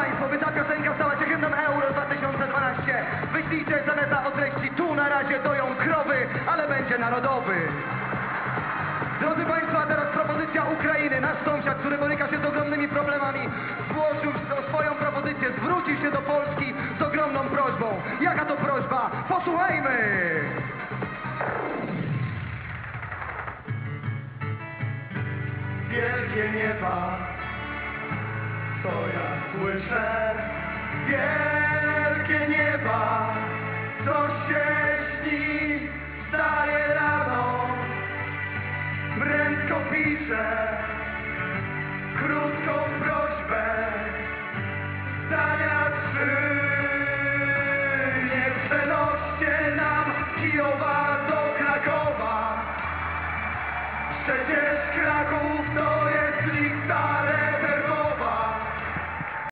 Państwo, by ta piosenka stała się hymnem Euro 2012, wyślijcie zaneta o treści tu na razie doją krowy, ale będzie narodowy. Drodzy Państwo, teraz propozycja Ukrainy. Nasz sąsiad, który boryka się z ogromnymi problemami, złożył swoją propozycję, zwrócił się do Polski z ogromną prośbą. Jaka to prośba? Posłuchajmy! Wielkie nieba, to ja słyszę. Wielkie nieba, co się śni, wstaje rano, prędko pisze,